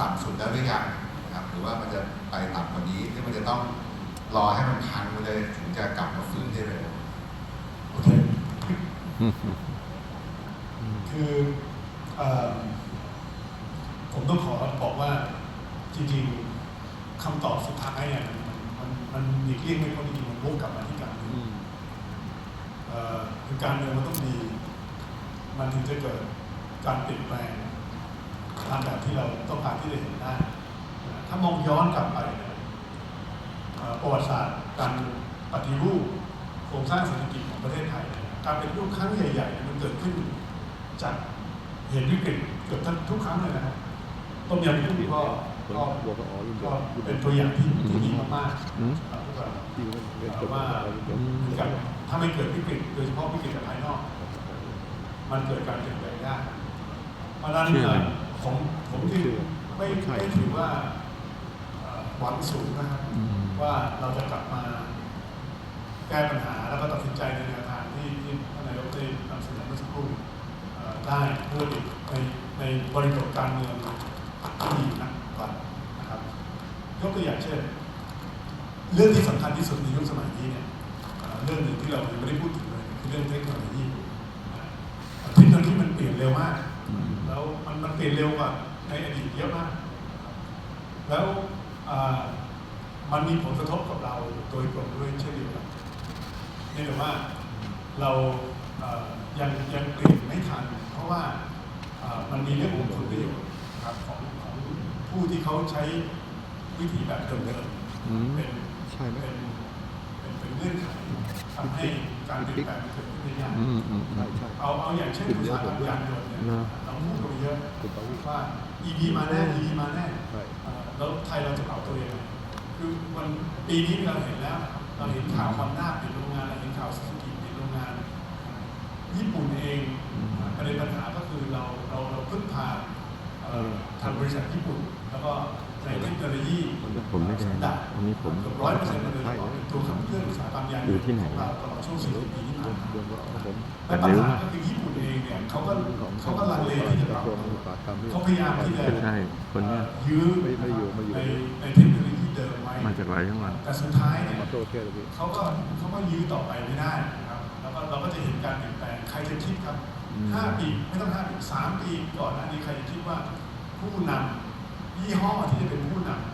ต่ำสุดแล้วหรือยังนะครับหรือว่ามันจะไปต่ำกว่านี้ที่มันจะต้องรอให้มันพังไปเลยถึงจะกลับมาฟื้นได้เร็วโอเคคือเอ่อผมต้องขอบอกว่าจริงๆคำตอบสุดท้ายเนี่ยมันมันมันหลีกเลี่ยงไม่พ้นจริงๆมันวกกลับมาที่การเมืองเอ่อคือการเมืองมันต้องดี มันถึงจะเกิดการเปลี่ยนแปลง ตามแบบที่เราต้องการที่จะเห็นได้ถ้ามองย้อนกลับไปเนี่ยประวัติศาสตร์การปฏิรูปโครงสร้างเศรษฐกิจของประเทศไทย การเป็นรูปครั้งใหญ่ๆมันเกิดขึ้นจากเหตุวิกฤตเกือบทั้งทุกครั้งเลยนะครับต้มยำกุ้งก็ก็เดียก็เป็นตัวอย่างที่ที่ดีมากๆครับทุกคนที่ว่าถ้าไม่เกิดวิกฤตโดยเฉพาะวิกฤตจากภายนอก มันเกิดการเปลี่ยนแปลงได้เพราะฉะนั้น ผมผมที่ไม่ไม่ถือว่าเอ่อหวังสูงนะครับอืมว่าเราจะกลับมาแก้ปัญหาแล้วก็ตัดสินใจในแนวทางที่ที่ท่านนายกได้นำเสนอเมื่อสักครู่เอ่อได้เพื่ออีกในในบริบทการเมืองที่ดีนะก่อนนะครับยกตัวอย่างเช่น เรื่องที่สำคัญที่สุดในยุคสมัยนี้เนี่ยเอ่อเรื่องหนึ่งที่เรายังไม่ได้พูดถึงเลยคือเรื่องเทคโนโลยีนะเทคโนโลยีมันเปลี่ยนเร็วมากอืม แล้วมันมันเปลี่ยนเร็วกว่าในอดีตเยอะมาก แล้วอ่ามันมีผลกระทบกับเราโดยตรงด้วยเช่นเดียวกันนี่แต่ว่าเราเอ่อยังยังเปลี่ยนไม่ทัน เพราะว่าอ่ามันมีเรื่องของผลประโยชน์นะครับของของผู้ที่เขาใช้วิธีแบบเดิมอืมๆเป็นใช่ไหมเป็นเป็นเป็นเงื่อนไข ทำให้การเปลี่ยนแปลงมันเกิดขึ้นได้ยากอืมอืมอืใช่มใช่ เอาเอาอย่างเช่นอุตสาหกรรมยานยนต์เนี่ยเนอะเราพูดกันไปเยอะคุณประวิตรว่า EV มาแน่ EV มาแน่ใช่ เอ่อแล้วไทยเราจะปรับตัวยังไงคือมันปีนี้เราเห็นแล้วนะครับเราเห็นข่าวคอนด้าปิดโรงงานเราเห็นข่าวซูซูกิปิดโรงงาน ญี่ปุ่นเองประเด็นปัญหาก็คือเราเราเราพึ่งพาเอ่อทางบริษัทญี่ปุ่น แล้วก็ในเทคโนโลยี ผมไม่ได้ สันดาป อันนี้ผมเกือบร้อยเปอร์เซ็นต์มันเลยเป็นตัวขับเคลื่อนอุตสาหกรรมยานยนต์อยู่ที่ไหนของเราตลอดช่วง40ปีที่ผ่านมาเดือนว่าผมและปัญหาก็คือญี่ปุ่นเองเนี่ยเขาก็เขาก็ลังเลที่จะกประรับทรวงอุตสาหกรรมนี่เขาพยายามที่จะใช่คนเนี้ยยื้อไม่ไม่อยู่ไม่อยู่ในในเทคโนโลยีเดิมไว้มาจากหลายจังหวัดแต่สุดท้ายเนี่ยมาโตเทศเลยพี่เขาก็เขาก็ยื้อต่อไปไม่ได้นะครับแล้วก็เราก็จะเห็นการเปลี่ยนแปลงใครจะคิดครับอืมห้าปีไม่ต้องห้าปีสามปีก่อนหน้านี้ใครจะคิดว่าผู้นำยี่ห้อที่จะเป็นผู้นำ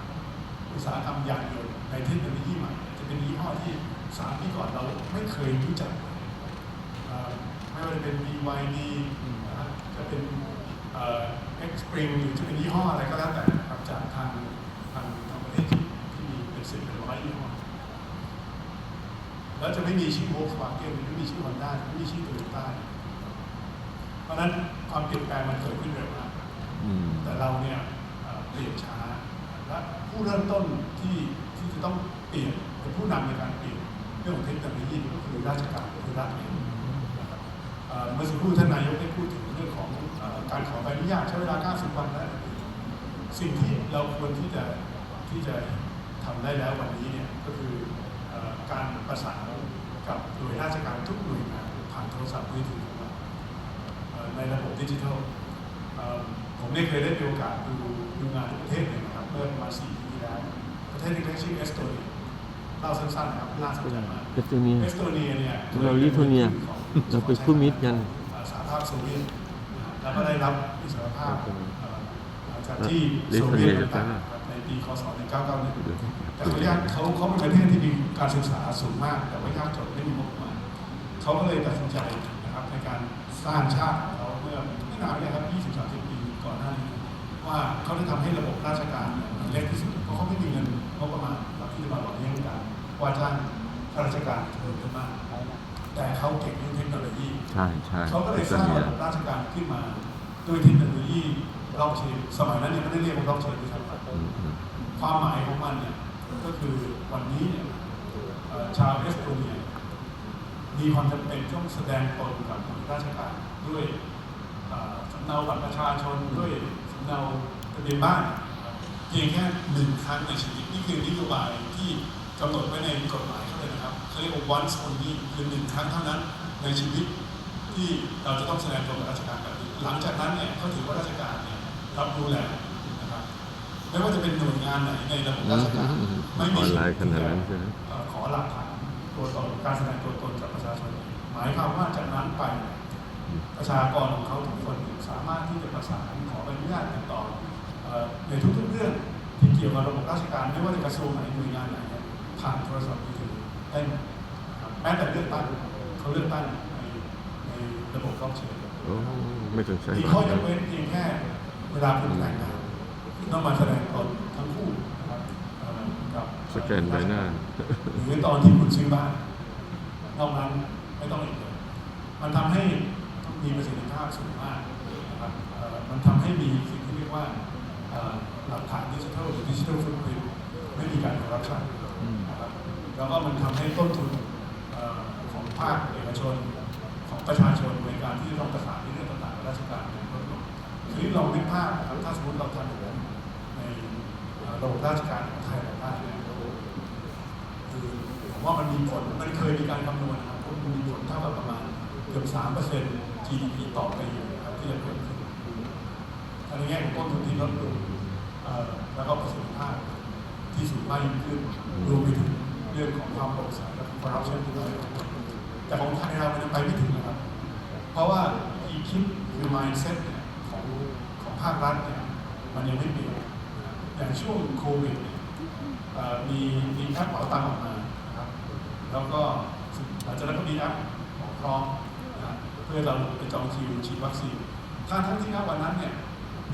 อุตสาหกรรมยานยนต์ในเทคโนโลยีใหม่จะเป็นยี่ห้อที่สามปีก่อนเราไม่เคยรู้จักไม่ว่าจะเป็น BYD จะเป็นเอ่อ X Spring หรือจะเป็นยี่ห้ออะไรก็แล้วแต่ครับจากทางทางทางประเทศที่ที่มีเป็นสิบเป็นร้อยยี่ห้อแล้วจะไม่มีชื่อ Volkswagen ไม่มีชื่อ Honda ไม่มีชื่อ Toyota เพราะนั้นความเปลี่ยนแปลงมันเกิดขึ้นเร็วมากแต่เราเนี่ยเปลี่ยนช้าและ ผู้เริ่มต้นที่ที่จะต้องเปลี่ยนเป็นผู้นำในการเปลี่ยนเรื่องของเทคโนโลยีก็คือราชการคือรัฐเองนะครับเมื่อสักครู่ท่านนายกได้พูดถึงเรื่องของการขอใบอนุญาตใช้เวลา 90 วันและสิ่งที่เราควรที่จะที่จะทำได้แล้ววันนี้เนี่ยก็คือการประสานกับหน่วยราชการทุกหน่วยงานผ่านโทรศัพท์มือถือของเราในระบบดิจิทัลผมได้เคยได้มีโอกาสดูดูงานประเทศหนึ่ง มื่อประมาณสี่ปีที่แล้ว ประเทศเล็กๆชื่อเอสโตเนียเล่าสั้นๆนะครับน่าสนใจมากเอสโตเนียเอสโตเนียเนี่ยเราลิทัวเนียเราเป็นคู่มิตรกันเอ่อสหภาพโซเวียตแล้วก็ได้รับอิสรภาพเอ่อหลังจากที่ลิโซทัวเนีเวียยตจะต่างได้ๆครับในปีคศ1991แต่ขออนุญาตเขาเขาเป็นประเทศที่มีการศึกษาสูงมาก แต่ว่ายากจนไม่มีงบประมาณเขาก็เลยตัดสินใจนะครับในการสร้างชาติของเขาเมื่อไม่นานเนี่ยครับ 20 30 ปีก่อนหน้านี้ ว่าเขาได้ทำให้ระบบราชการเนี่ยมันเล็กที่สุดเพราะเขาไม่มีเงินงบประมาณรับที่จะมาหล่อเลี้ยงการว่าจ้างข้าราชการจำนวนมากแต่เขาเก่งเรื่องเทคโนโลยีใช่ใช่เขาก็เลเอยสสโตร้างเนียระบบราชการขึ้นมาด้วยเทคโนโลยีบล็อกเชนสมัยนั้นยังไม่ได้เรียกว่าบล็อกเชนด้วยซ้ำไปอืมอืมความหมายของมันเนี่ยก็คือวันนี้เนี่ยเอ่อชาวเอสโตเนียมีความจำเป็นต้องแสดงตนกับหน่วยราชการด้วยเอ่อสำเนาบัตรประชาชนด้วยสำ เนาทะเบียนบ้านเพียงแค่หนึ่งครั้งในชีวิตนี่คือนโยบายที่กำหนดไว้ในกฎหมายเขาเลยนะครับเขาเรียกว่า once only คือหนึ่งครั้งเท่านั้นในชีวิตที่เราจะต้องแสดงตนกับราชการแบบนี้หลังจากนั้นเนี่ยเขาถือว่าราชการเนี่ยรับรู้แล้วนะครับไม่ว่าจะเป็นหน่วยงานไหนในระบบราชการไม่มีอนไลน์ขนาดนั้นใช่ไหมเอ่อขอหลักฐานตัวตนการแสดงตัวตนจากประชาชนหมายความว่าจากนั้นไปประชากรของเขาทุกคน ที่จะประสานขอใบอนุญาตติดต่อเอ่อในทุกๆเรื่องที่เกี่ยวกับระบบราชการไม่ว่าจะกระทรวงไหนหน่วยงานไหนเนี่ยผ่านโทรศัพท์มือถือได้หมดนะครับแม้แต่เลือกตั้งเขาเลือกตั้งในในระบบบล็อกเชนโอ้ไม่ต้องใช้มีบัตข้อยรกเว้นเพียงแค่เวลาคุณแต่งงานต้องมาแสดงตนทั้งคู่นะครับเอ่อกับสแกนใบหน้าหรือตอนที่คุณซื้อบ้านนอกนั้นไม่ต้องอีกเลยมันทำให้มีประสิทธิภาพสูงมากนะครับเอ่อ มันทำให้มีสิ่งที่เรียกว่าเอ่อหลักฐานดิจิทัลหรือดิจิทัลฟุตพิ้นไม่มีการคอร์รัปชันนะครับแล้วก็มันทำให้ต้นทุนเอ่อของภาคเอกชนของประชาชนในการที่จะต้องประสานในเรื่องต่างๆกับราชการเนี่ยลดลงทีนี้เราคิดภาพนะครับถ้าสมมติเราทำอย่างนั้นในเอ่อระบบราชการของไทยเราได้เนี่ยคือผมว่ามันมีผลมันเคยมีการคำนวณนะครับมันมีผลเท่ากับประมาณเกือบ3เปอร์เซ็นต์ GDP ต่อปีนะครับ ที่จะเพิ่มขึ้นอันในแง่ของต้นทุนที่ลดลงแล้วก็ประสิทธิภาพที่สูงมากยิ่งขึ้นรวมไปถึงเรื่องของความโปร่งใสและคอร์รัปชันด้วยแต่ของไทยเรามันยังไปไม่ถึงนะครับ เพราะว่าอีคิดคือ mindset เนี่ยของของภาครัฐเนี่ยมันยังไม่เปลี่ยนอย่างช่วงโควิดมีมีมีแอปเป๋าตังออกมานะครับแล้วก็หลังจากนั้นก็มีแอปหมอพร้อม เพื่อเราไปจองคิวฉีดวัคซีนทั้งทั้งที่ณวันนั้นเนี่ย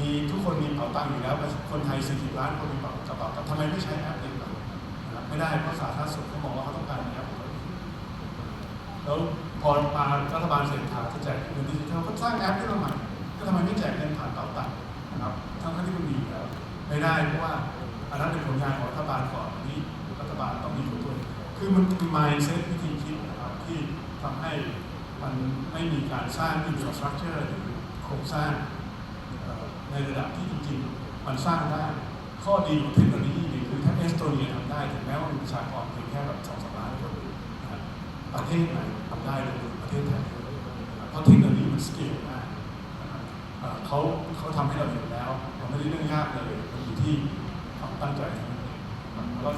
มีทุกคนมีเป๋าตังค์อยู่แล้ว คนไทย 40 ล้านคนมีเป๋ากระเป๋าทำไมไม่ใช้แอปเองล่ะนะครับไม่ได้เพราะสาธารณสุขเขาบอกว่าเขาต้องการแอปของตัวเองแล้วพอมารัฐบาลเศรษฐาจะแจกเงินดิจิทัลก็สร้างแอปขึ้นมาใหม่ก็ทำไมไม่แจกเงินผ่านเป๋าตังค์นะครับทั้งที่มันมีแล้ว ไม่ได้เพราะว่าอันนั้นเป็นผลงานของรัฐบาลก่อนนี้รัฐบาลต้องมีของตัวเองคือมันคือ mindset วิธีคิดนะครับที่ทำให้ มันไม่มีการสร้าง infrastructure หรือโครงสร้างในระดับที่จริงๆ มันสร้างได้ ข้อดีของเทคโนโลยีเนี่ยคือถ้าเอสโตเนียทำได้ถึงแม้ว่ามีประชากรเพียงแค่แบบสองสามล้านคนประเทศไหนทำได้เลยประเทศไทยเพราะเทคโนโลยีมันสเกลมากเอ่อเขาเขาทำให้เราเห็นแล้ว มันไม่ได้เรื่องยากเลยมันอยู่ที่ความตั้งใจ